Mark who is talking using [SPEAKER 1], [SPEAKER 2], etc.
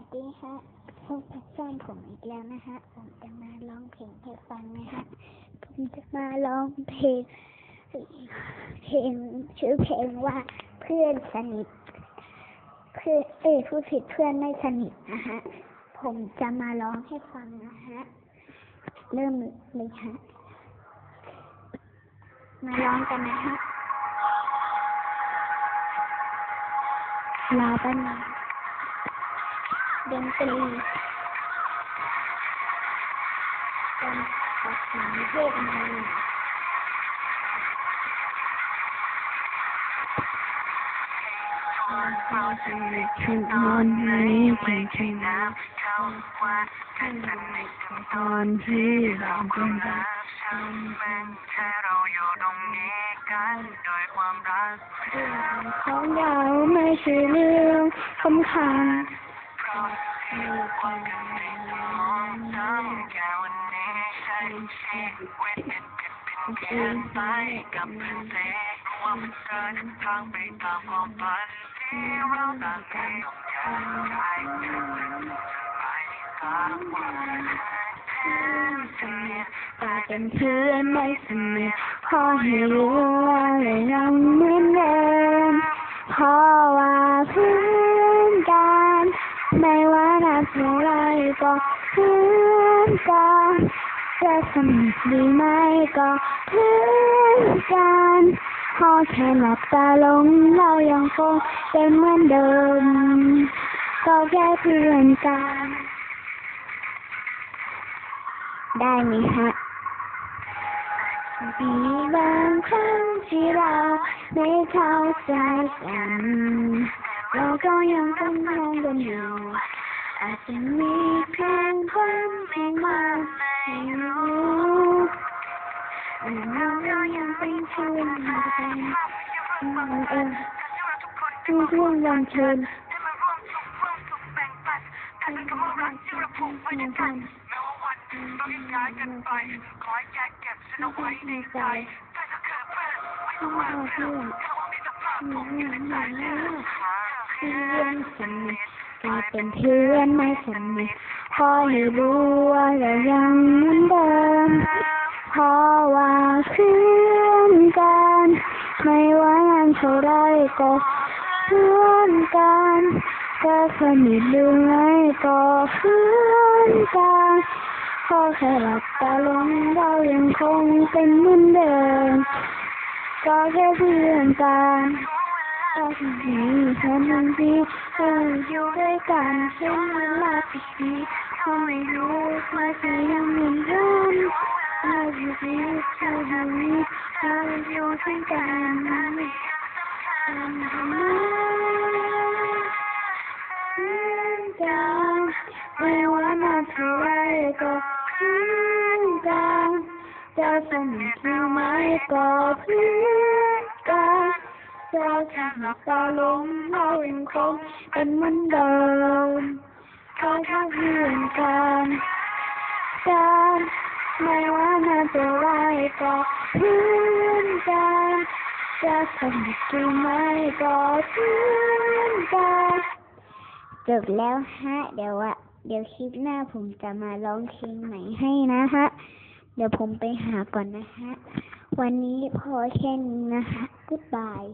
[SPEAKER 1] วัสดีฮะพบกับช่องผมอีกแล้วนะฮะ ผมจะมาร้องเพลงให้ฟังนะฮะ ผมจะมาร้องเพลง เพลงชื่อเพลงว่าเพื่อนสนิท เพื่อนเอ้ยผู้ผิดเพื่อนไม่สนิทนะฮะ ผมจะมาร้องให้ฟังนะฮะ เริ่มเลยฮะ มาร้องกันนะฮะรอแป๊บนึง ดนตรีเป็นตัดสินเทศมา
[SPEAKER 2] เราจะนึกถึงตอนนี้ไม่ใช่น้ำเขาว่ากันสนิทกันตอนที่เราคนรักฉันเป็นแค่เราอยู่ตรงนี้กันโดยความรักเรื่อง
[SPEAKER 1] ของเราไม่ใช่เรื่องสำคัญ
[SPEAKER 2] เพราะมีความกันในสมองจำแค่วันนี้ใช้ชีวิตเป็นเป็นเพียงไปกับเสรวมกันทางไปตามความฝันที่เราต่างกันต้องการใช้ไปตามวันเพื่อนสนิท
[SPEAKER 1] แต่เป็นเพื่อนไม่สนิทพอให้รู้ว่าเรายังเหมือนเดิมเพราะว่าากเท่าไรก็เพื่อนกันจะสนิทดีไหมก็เพื่อนกันพอแค่หลับตาลงเรายังคงเป็นเหมือนเดิม ก็แค่เพื่อนกัน ได้ไหมฮะมีบางครั้งที่เราไม่เข้าใจกัน เราก็ยังคงมองกันอยู่ อาจจะมีเพียงคนไม่มากไม่รู้แต่เราก็ยังเป็นเพื่อนกันเออทุกช่วงวันเชิญ
[SPEAKER 2] ได้มาร่วมสุขร่วมสุขแบ่งปันกันเป็นคำว่ารักที่เราผูกไว้ในใจแม้ว่าวันหนึ่งเราจะย้ายกันไป ขอให้แยกเก็บฉันเอาไว้ในใจแต่ถ้าเกิดเพื่อนไม่ต้องมาเพื่อนถ้าว่ามีแต่ภาพผมอยู่ในใจเลือด
[SPEAKER 1] เพื่อนสนิท กลายเป็นเพื่อนไม่สนิทพอให้รู้ว่าเรายังเหมือนเดิมเพราะว่าเพื่อนกัน ไม่ว่านานเท่าไรก็เพื่อนกันจะสนิทหรือไม่ก็เพื่อนกันพอแค่หลับตาลงเรายังคงเป็นเหมือนเดิมก็แค่เพื่อนกัน เราจริงๆฉันมันดีเอออยู่ด้วยกันเช่นเวลาที่ดีเขาไม่รู้ว่าจะยังเหมือนเดิมเราอยู่ดีเราอยู่ดีเราอยู่ด้วยกันกันทำไมเพื่อนกันไม่ว่านาเท่าไรก็คืนกันจะสนิทหรือไม่ก็เพื่อน เราแค่หลับตาลงเรายังคงเป็นเหมือนเดิมเขาแค่เพื่อนกันกันไม่ว่านานเท่าไรก็เพื่อนกันจะสนิทหรือไม่ก็เพื่อนกันจบแล้วฮะ เดี๋ยวอะเดี๋ยวคลิปหน้าผมจะมาร้องเพลงใหม่ให้นะฮะ เดี๋ยวผมไปหาก่อนนะฮะ วันนี้พอแค่นี้นะคะ Goodbye